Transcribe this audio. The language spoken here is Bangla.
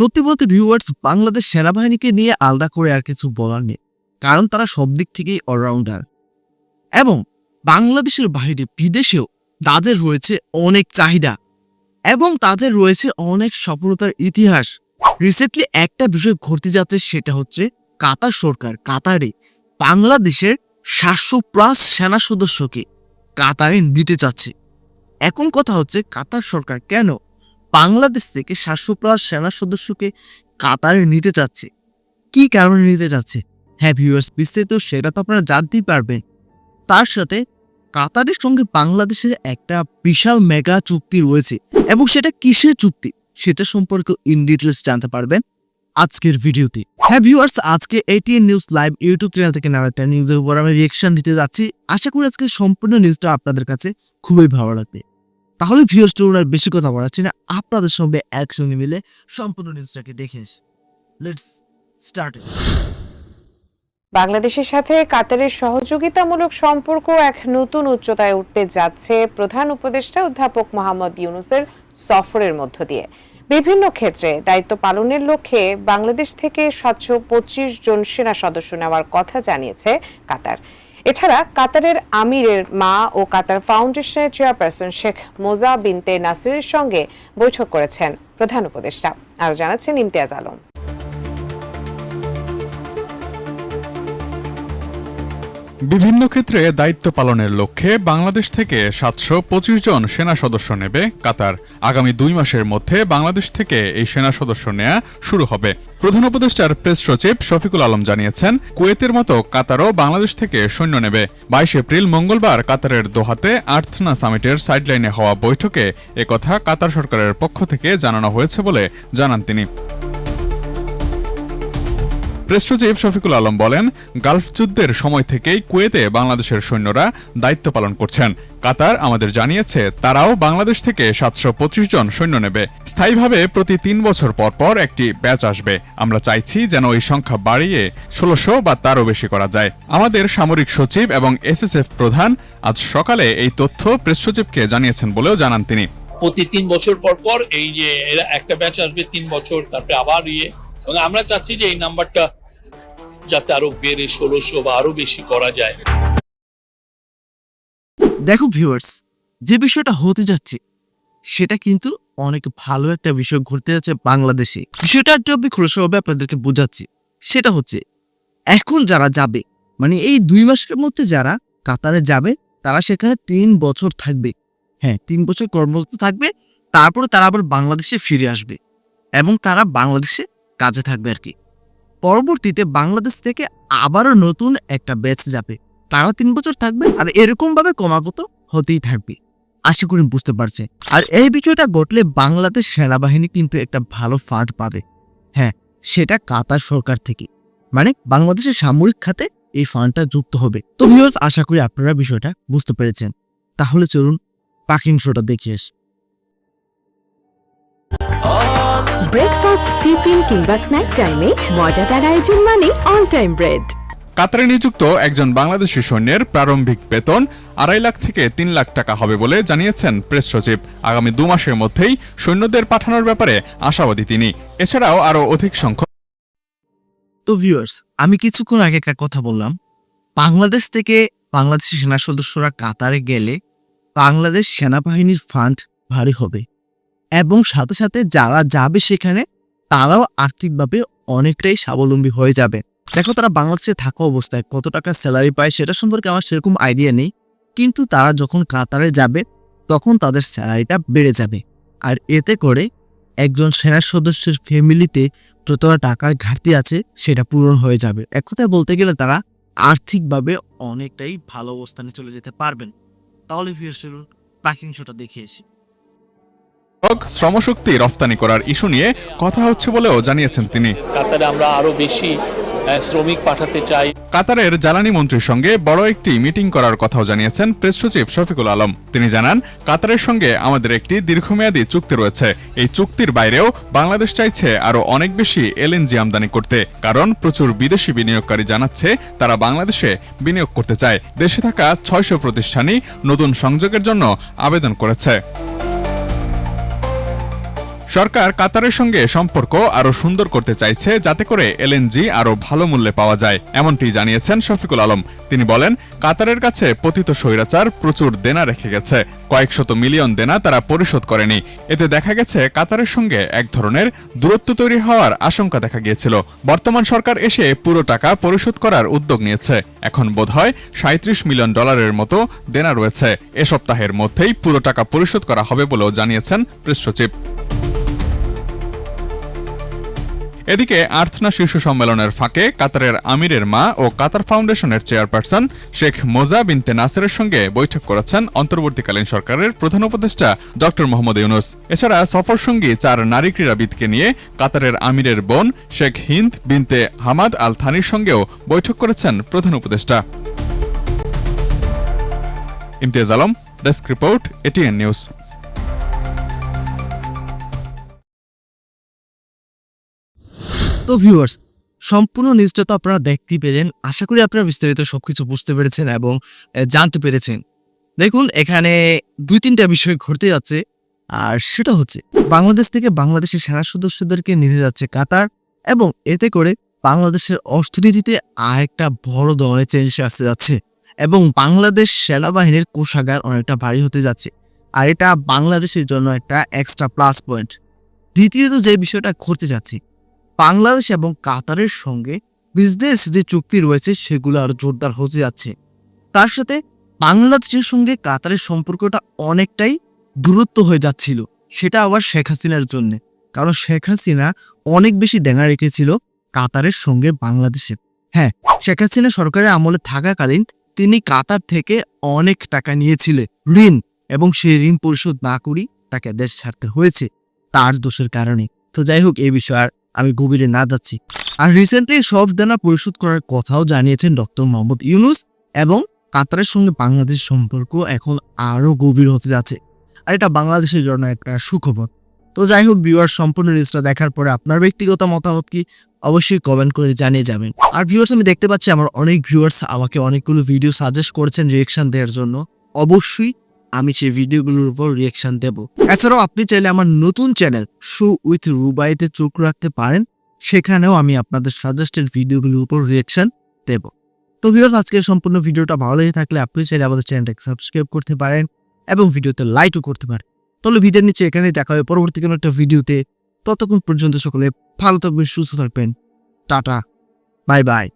সত্যি বলতে ভিউয়ার্স বাংলাদেশ সেনাবাহিনীকে নিয়ে আলাদা করে আর কিছু বলার নেই, কারণ তারা সব দিক থেকেই অলরাউন্ডার এবং বাংলাদেশের বাইরে বিদেশেও তাদের রয়েছে অনেক চাহিদা এবং তাদের রয়েছে অনেক সফলতার ইতিহাস। রিসেন্টলি একটা বিষয় ঘটতে যাচ্ছে, সেটা হচ্ছে কাতার সরকার, কাতারে বাংলাদেশের সাতশো প্লাস সেনা সদস্যকে কাতারে নিতে চাচ্ছে এখন কথা হচ্ছে কাতার সরকার কেন বাংলাদেশ থেকে সাতশো সেনা সদস্যকে কাতারে নিতে চাচ্ছে কি কারণে নিতে চাচ্ছে হ্যাঁ ভিউয়ার্স, বিস্তারিত সেটা তো আপনারা জানতেই পারবেন। তার সাথে কাতারের সঙ্গে বাংলাদেশের একটা বিশাল মেগা চুক্তি রয়েছে। এবং সেটা কিসের চুক্তি? সেটা সম্পর্কে ইন ডিটেলস জানতে পারবেন আজকের ভিডিওতে। হ্যাঁ ভিউয়ার্স, আজকে ATN news live YouTube channel থেকে নেওয়া একটা নিউজের উপর আমি রিয়েকশন দিতে যাচ্ছি। আশা করি আজকে সম্পূর্ণ নিউজটা আপনাদের কাছে খুবই ভালো লাগবে। তাহলে ভিউয়ার্স টুর আর বেশি কথা বলাচ্ছি না, আপনাদের সঙ্গে একসঙ্গে মিলে সম্পূর্ণ নিউজটাকে দেখে লেটস স্টার্ট বাংলাদেশের সাথে কাতারের সহযোগিতামূলক সম্পর্ক এক নতুন উচ্চতায় উঠতে যাচ্ছে প্রধান উপদেষ্টা অধ্যাপক মোহাম্মদ ইউনুসের সফরের মধ্য দিয়ে। বিভিন্ন ক্ষেত্রে দায়িত্ব পালনের লক্ষ্যে বাংলাদেশ থেকে সাতশো পঁচিশ জন সেনা সদস্য নেওয়ার কথা জানিয়েছে কাতার। এছাড়া কাতারের আমিরের মা ও কাতার ফাউন্ডেশনের চেয়ারপারসন শেখ মোজা বিনতে নাসিরের সঙ্গে বৈঠক করেছেন প্রধান উপদেষ্টা। আরও জানাচ্ছেন ইমতিয়াজ আলম। বিভিন্ন ক্ষেত্রে দায়িত্ব পালনের লক্ষ্যে বাংলাদেশ থেকে সাতশো পঁচিশ জন সেনা সদস্য নেবে। কাতার আগামী দুই মাসের মধ্যে বাংলাদেশ থেকে এই সেনা সদস্য নেয়া শুরু হবে। প্রধান উপদেষ্টার প্রেস সচিব শফিকুল আলম জানিয়েছেন, কুয়েতের মতো কাতারও বাংলাদেশ থেকে সৈন্য নেবে। বাইশ এপ্রিল মঙ্গলবার কাতারের দোহাতে আর্থনা সামিটের সাইডলাইনে হওয়া বৈঠকে একথা কাতার সরকারের পক্ষ থেকে জানানো হয়েছে বলে জানান তিনি। প্রেস সচিব শফিকুল আলম বলেন, গালফ যুদ্ধের সময় থেকেই কুয়েতে বাংলাদেশের সৈন্যরা দায়িত্ব পালন করছেন। কাতার আমাদের জানিয়েছে, তারাও বাংলাদেশ থেকে সাতশো পঁচিশ জন সৈন্য নেবে। স্থায়ীভাবে প্রতি তিন বছর পর পর একটি ব্যাচ আসবে। আমরা চাইছি যেন এই সংখ্যা বাড়িয়ে ষোলোশো বা তারও বেশি করা যায়। আমাদের সামরিক সচিব এবং এসএসএফ প্রধান আজ সকালে এই তথ্য প্রেস সচিবকে জানিয়েছেন বলেও জানান তিনি। প্রতি তিন বছর পর পর এই যে একটা ব্যাচ আসবে তিন বছর, তারপরে আবার ইয়ে। আমরা চাচ্ছি যে এই নাম্বারটা যাতে আরও বেড়ে ষোলোশো বা আরও বেশি করা যায়। দেখো ভিউয়ার্স যে বিষয়টা হতে যাচ্ছে, সেটা কিন্তু অনেক ভালো একটা বিষয় ঘুরতে যাচ্ছে বাংলাদেশে। বিষয়টা একটু আমি খোলসভাবে আপনাদেরকে বোঝাচ্ছি। সেটা হচ্ছে, এখন যারা যাবে মানে এই দুই মাসের মধ্যে যারা কাতারে যাবে, তারা সেখানে তিন বছর থাকবে। হ্যাঁ তিন বছর কর্মরত থাকবে, তারপরে তারা আবার বাংলাদেশে ফিরে আসবে এবং তারা বাংলাদেশে কাজে থাকবে আর কি। পরবর্তীতে বাংলাদেশ থেকে আবারও নতুন একটা ব্যাচ যাবে। তারা তিন বছর থাকবে আর এরকম ভাবে ক্রমাগত হতেই থাকবে। আশা করি বুঝতে পারছে আর এই বিষয়টা ঘটলে বাংলাদেশ সেনাবাহিনী কিন্তু একটা ভালো ফান্ড পাবে। হ্যাঁ সেটা কাতার সরকার থেকে। মানে বাংলাদেশের সামরিক খাতে এই ফান্ডটা যুক্ত হবে। তো ভিউয়ার্স আশা করি আপনারা বিষয়টা বুঝতে পেরেছেন। তাহলে চলুন পাখিং শোটা দেখে আসি। ব্রেকফাস্ট টিফিন কিংবা স্ন্যাক টাইমে মজাদার আয়োজন মানে অল টাইম ব্রেড কাতারে নিযুক্ত একজন বাংলাদেশি সৈন্যের প্রারম্ভিক বেতন আড়াই লাখ থেকে তিন লাখ টাকা হবে বলে জানিয়েছেন প্রেস সচিব। আগামী দু মাসের মধ্যেই সৈন্যদের পাঠানোর ব্যাপারে আশাবাদী তিনি। এছাড়াও আরও অধিক সংখ্যক তো ভিউয়ার্স আমি কিছুক্ষণ আগে একটা কথা বললাম। বাংলাদেশ থেকে বাংলাদেশি সেনা সদস্যরা কাতারে গেলে বাংলাদেশ সেনাবাহিনীর ফান্ড ভারী হবে। এবং সাথে সাথে যারা যাবে সেখানে, তারাও আর্থিকভাবে অনেকটাই স্বাবলম্বী হয়ে যাবে। দেখো তারা বাংলাদেশে থাকা অবস্থায় কত টাকা স্যালারি পায় সেটা সম্পর্কে আমার সেরকম আইডিয়া নেই। কিন্তু তারা যখন কাতারে যাবে, তখন তাদের স্যালারিটা বেড়ে যাবে। আর এতে করে একজন সেনা সদস্যের ফ্যামিলিতে যতটা টাকার ঘাটতি আছে, সেটা পূরণ হয়ে যাবে। এক কথায় বলতে গেলে তারা আর্থিকভাবে অনেকটাই ভালো অবস্থানে চলে যেতে পারবেন। তাহলে ভিউয়ার্স চলুন পাখিং শোটা দেখে এসি শ্রমশক্তি রপ্তানি করার ইস্যু নিয়ে কথা হচ্ছে বলেও জানিয়েছেন তিনি। কাতারে আমরা আরও বেশি শ্রমিক পাঠাতে চাই। কাতারের জ্বালানি মন্ত্রীর সঙ্গে বড় একটি মিটিং করার কথাও জানিয়েছেন প্রেস সচিব শফিকুল আলম। তিনি জানান কাতারের সঙ্গে আমাদের একটি দীর্ঘমেয়াদী চুক্তি রয়েছে। এই চুক্তির বাইরেও বাংলাদেশ চাইছে আরও অনেক বেশি এলএনজি আমদানি করতে। কারণ প্রচুর বিদেশি বিনিয়োগকারী জানাচ্ছে তারা বাংলাদেশে বিনিয়োগ করতে চায়। দেশে থাকা ছয়শো প্রতিষ্ঠানই নতুন সংযোগের জন্য আবেদন করেছে। সরকার কাতারের সঙ্গে সম্পর্ক আরও সুন্দর করতে চাইছে, যাতে করে এলএনজি আরও ভালো মূল্যে পাওয়া যায়। এমনটি জানিয়েছেন শফিকুল আলম। তিনি বলেন, কাতারের কাছে পতিত স্বৈরাচার প্রচুর দেনা রেখে গেছে। কয়েকশত মিলিয়ন দেনা তারা পরিশোধ করেনি। এতে দেখা গেছে, কাতারের সঙ্গে এক ধরনের দূরত্ব তৈরি হওয়ার আশঙ্কা দেখা গিয়েছিল। বর্তমান সরকার এসে পুরো টাকা পরিশোধ করার উদ্যোগ নিয়েছে। এখন বোধহয় সাঁত্রিশ মিলিয়ন ডলারের মতো দেনা রয়েছে। এ সপ্তাহের মধ্যেই পুরো টাকা পরিশোধ করা হবে বলেও জানিয়েছেন প্রেস সচিব। এদিকে আর্থনা শীর্ষ সম্মেলনের ফাঁকে কাতারের আমিরের মা ও কাতার ফাউন্ডেশনের চেয়ারপারসন শেখ মোজা বিনতে নাসেরের সঙ্গে বৈঠক করেছেন অন্তর্বর্তীকালীন সরকারের প্রধান উপদেষ্টা ডক্টর মোহাম্মদ ইউনুস। এছাড়া সফর সঙ্গী চার নারী ক্রীড়াবিদকে নিয়ে কাতারের আমিরের বোন শেখ হিন্দ বিনতে হামাদ আল থানির সঙ্গেও বৈঠক করেছেন প্রধান উপদেষ্টা। Imtiaz Alam, desk report, ATN news. তো ভিউয়ার্স সম্পূর্ণ নিউজটা তো আপনারা দেখতেই পেলেন। আশা করি আপনারা বিস্তারিত সবকিছু বুঝতে পেরেছেন এবং জানতে পেরেছেন। দেখুন, এখানে দুই তিনটা বিষয় ঘটতে যাচ্ছে। আর সেটা হচ্ছে, বাংলাদেশ থেকে বাংলাদেশের সেনা সদস্যদেরকে নিতে যাচ্ছে কাতার এবং এতে করে বাংলাদেশের অর্থনীতিতে আর একটা বড় ধরনের চেঞ্জ আসতে যাচ্ছে এবং বাংলাদেশ সেনাবাহিনীর কোষাগার অনেকটা ভারী হতে যাচ্ছে। আর এটা বাংলাদেশের জন্য একটা এক্সট্রা প্লাস পয়েন্ট দ্বিতীয়ত যে বিষয়টা ঘটতে যাচ্ছে বাংলাদেশ এবং কাতারের সঙ্গে বিজনেস যে চুক্তি রয়েছে সেগুলো আরও জোরদার হতে যাচ্ছে। তার সাথে বাংলাদেশের সঙ্গে কাতারের সম্পর্কটা অনেকটাই দূরত্ব হয়ে যাচ্ছিল, সেটা আবার শেখ হাসিনার জন্যে। কারণ শেখ হাসিনা অনেক বেশি দেনা রেখেছিল কাতারের সঙ্গে বাংলাদেশে। হ্যাঁ শেখ হাসিনা সরকারের আমলে থাকাকালীন তিনি কাতার থেকে অনেক টাকা নিয়েছিলেন, ঋণ, এবং সেই ঋণ পরিশোধ না করি তাকে দেশ ছাড়তে হয়েছে, তার দোষের কারণে। তো যাই হোক এই বিষয়ে আর আমি গভীরে না যাচ্ছি। আর রিসেন্টলি সব দেনা পরিশোধ করার কথাও জানিয়েছেন ডক্টর মোহাম্মদ ইউনুস এবং কাতারের সঙ্গে বাংলাদেশ সম্পর্ক এখন আরও গভীর হতে যাচ্ছে। আর এটা বাংলাদেশের জন্য একটা সুখবর। তো যাই হোক ভিউয়ার সম্পূর্ণ রিলসটা দেখার পরে আপনার ব্যক্তিগত মতামত কি? অবশ্যই কমেন্ট করে জানিয়ে যাবেন। আর ভিউয়ার্স আমি দেখতে পাচ্ছি আমার অনেক ভিউয়ার্স আমাকে অনেকগুলো ভিডিও সাজেস্ট করেছেন রিয়েকশন দেওয়ার জন্য। অবশ্যই আমি সেই ভিডিওগুলোর উপর রিয়েকশন দেব। এছাড়াও আপনি চাইলে আমার নতুন চ্যানেল শো উইথ রুবাইতে চোখ রাখতে পারেন। সেখানেও আমি আপনাদের সাজেস্টেড ভিডিওগুলোর উপর রিয়েকশন দেব। তো ভিউয়ার্স আজকের সম্পূর্ণ ভিডিওটা ভালো লেগে থাকলে আপনি চাইলে আমাদের চ্যানেলটাকে সাবস্ক্রাইব করতে পারেন এবং ভিডিওতে লাইকও করতে পারেন। তাহলে ভিডিওর নিচে এখানে দেখা হবে পরবর্তী কোনো একটা ভিডিওতে। ততক্ষণ পর্যন্ত সকলে ভালো থাকবেন, সুস্থ থাকবেন। Tata bye bye